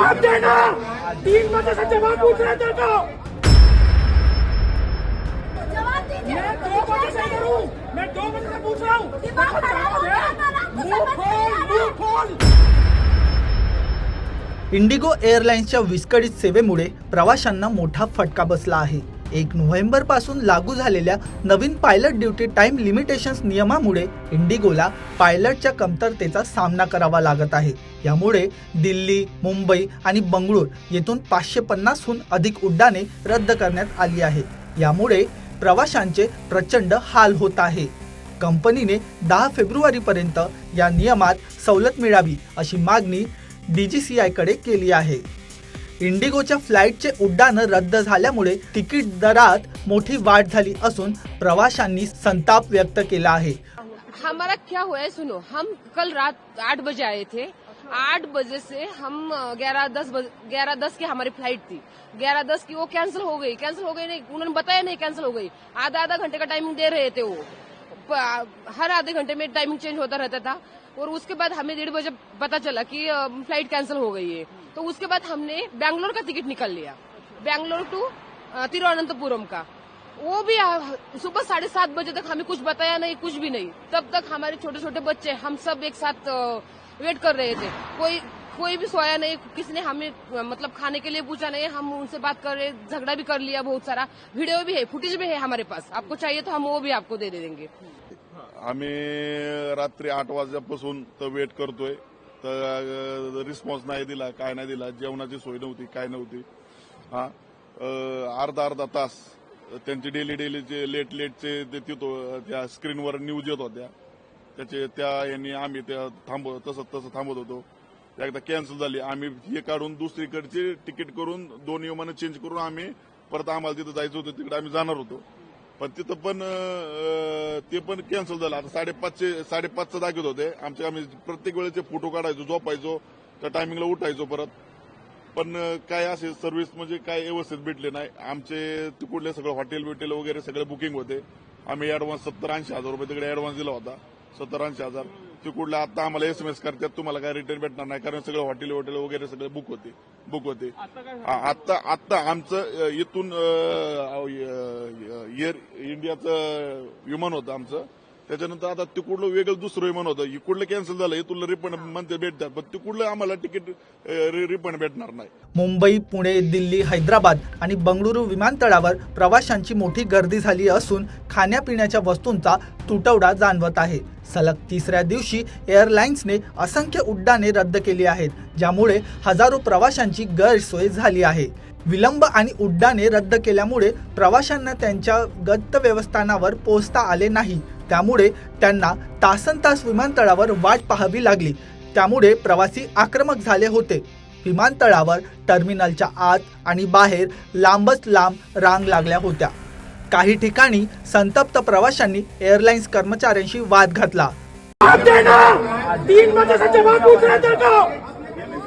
जवाब देना तीन बजे से जवाब पूछ रहे तेरे को जवाब दीजिए मैं दो बजे से हूँ मैं दो बजे से पूछ रहा हूँ. दिमाग खराब हो इंडिगो एअरलाइन्सच्या विस्कळीत सेवेमुळे प्रवाशांना मोठा फटका बसला आहे. एक नोव्हेंबरपासून लागू झालेल्या नवीन पायलट ड्युटी टाइम लिमिटेशन्स नियमामुळे इंडिगोला पायलटच्या कमतरतेचा सामना करावा लागत आहे. यामुळे दिल्ली मुंबई आणि बंगळूर येथून पाचशे पन्नासहून अधिक उड्डाणे रद्द करण्यात आली आहे यामुळे प्रवाशांचे प्रचंड हाल होत आहे. कंपनीने दहा फेब्रुवारीपर्यंत या नियमात सवलत मिळावी अशी मागणी डी जी सी आयकडे केली आहे. इंडिगोच्या फ्लाईटचे उड्डाणं रद्द झाल्यामुळे तिकीट दरात मोठी वाढ झाली असून प्रवाशांनी संताप व्यक्त केला आहे. हमारा क्या हुआ है सुनो हम कल रात आठ बजे आए थे। आठ बजे से हम ग्यारह दस ग्यारह दस की हमारी फ्लाइट थी। ग्यारह दस की वो कैंसिल हो गई कैंसिल हो गई नहीं उन्होंने बताया नहीं कैंसिल हो गई। आधा आधा घंटे का टाइमिंग दे रहे थे वो। हर आधे घंटे में टाइमिंग चेंज होता रहता था। और उसके बाद हमें डेढ़ बजे पता चला कि फ़्लाइट कैंसिल हो गई है। तो उसके बाद हमने बैंगलोर का टिकट निकाल लिया। बैंगलोर टू तिरुवनंतपुरम का। वो भी सुबह साढ़े सात बजे तक हमें कुछ बताया नहीं, कुछ भी नहीं। तब तक हमारे छोटे छोटे बच्चे, हम सब एक साथ वेट कर रहे थे। कोई कोई भी सोया नहीं किसी ने हमें मतलब खाने के लिए पूछा नहीं हम उनसे बात कर रहे झगड़ा भी कर लिया बहुत सारा। वीडियो भी है फुटेज भी है हमारे पास। आपको चाहिए तो हम वो भी आपको दे देंगे। आम्ही रात्री आठ वाजल्यापासून तर वेट करतोय. तर रिस्पॉन्स नाही दिला काय नाही दिला. जेवणाची सोय नव्हती काय नव्हती. हा? अर्धा अर्धा तास त्यांचे डेली डेलीचे लेट लेटचे ते त्या स्क्रीनवर न्यूज येत होत्या. त्याचे त्या यांनी आम्ही त्या थांबव तसं तसं थांबत होतो. एकदा कॅन्सल झाली. आम्ही हे काढून दुसरीकडची तिकीट करून दोन विमानं चेंज करून आम्ही परत आम्हाला तिथं जायचं होतं तिकडे आम्ही जाणार होतो. पण तिथं पण ते पण कॅन्सल झालं. आता साडेपाचशे साडेपाचचं दाखवत होते. आमचे आम्ही प्रत्येक वेळेचे फोटो काढायचो झोपायचो त्या टायमिंगला उठायचो परत. पण काय असे सर्व्हिस म्हणजे काय व्यवस्थित भेटले नाही. आमचे तिकडले सगळं हॉटेल बिटेल वगैरे सगळे बुकिंग होते. आम्ही ऍडव्हान्स सत्तर ऐंशी हजार रुपये तिकडे ऍडव्हान्स दिला होता. सत्तर ऐंशी हजार. तिकडले आता आम्हाला एस एम एस करतात तुम्हाला काय रिटर्न भेटणार नाही कारण सगळं हॉटेल हॉटेल वगैरे सगळे बुक होते बुक होते. आता आता आमचं इथून एअर इंडियाचं विमान होतं आमचं. त्याच्यानंतर आता तिकडलं वेगळं दुसरं विमान होतं. इकडलं कॅन्सल झालं इथून रिफंड म्हणते भेटतात. पण तिकडलं आम्हाला तिकीट रिफंड भेटणार नाही. मुंबई पुणे दिल्ली हैदराबाद आणि बंगळुरू विमानतळावर प्रवाशांची मोठी गर्दी झाली असून खाण्यापिण्याच्या वस्तूंचा तुटवडा जाणवत आहे. सलग तिसऱ्या दिवशी एअरलाइन्सने असंख्य उड्डाणे रद्द केली आहेत ज्यामुळे हजारो प्रवाशांची गैरसोय झाली आहे. विलंब आणि उड्डाणे रद्द केल्यामुळे प्रवाशांना त्यांच्या गतव्यवस्थानावर पोहोचता आले नाही. त्यामुळे त्यांना तासन तास विमानतळावर वाट पाहावी लागली. त्यामुळे प्रवासी आक्रमक झाले होते. विमानतळावर टर्मिनलच्या आत आणि बाहेर लांबच लांब रांग लागल्या होत्या. काही ठिकाणी संतप्त प्रवाशांनी एअरलाइन्स कर्मचाऱ्यांशी वाद घातला जवाब देना तीन बजे से जवाब पूछ रहे तेरे को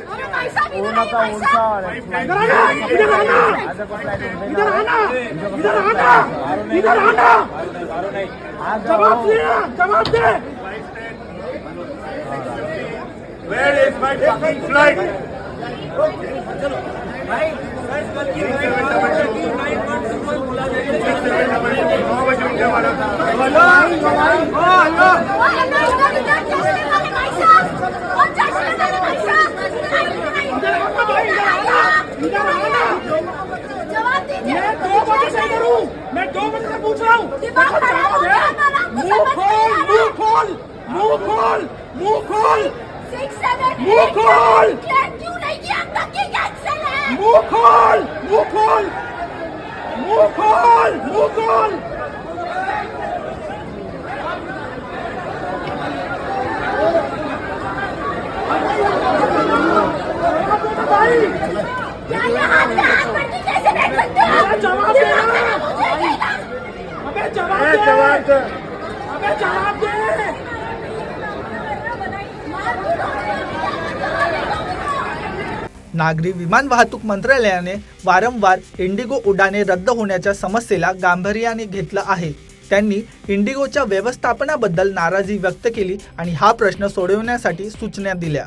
हमें पैसा भी नहीं पैसा इधर आना इधर आना इधर आना इधर आना इधर आना जवाब दे जवाब दे Where is my fucking flight? वो अन्ना इधर इधर चश्मे वाले भाई साहब वो चश्मे वाले भाई साहब इधर आना भाई इधर आना इधर आना जवाब दीजिए मैं दो बजे से इधर हूँ मैं दो बजे से पूछ रहा हूँ दिमाग खराब हो गया हमारा, कुछ मुंह समझ नागरी विमान वाहतूक मंत्रालयाने वारंवार इंडिगो उड्डाणे रद्द होण्याच्या समस्येला गांभीर्याने घेतलं आहे. त्यांनी इंडिगोच्या व्यवस्थापनाबद्दल नाराजी व्यक्त केली आणि हा प्रश्न सोडवण्यासाठी सूचना दिल्या.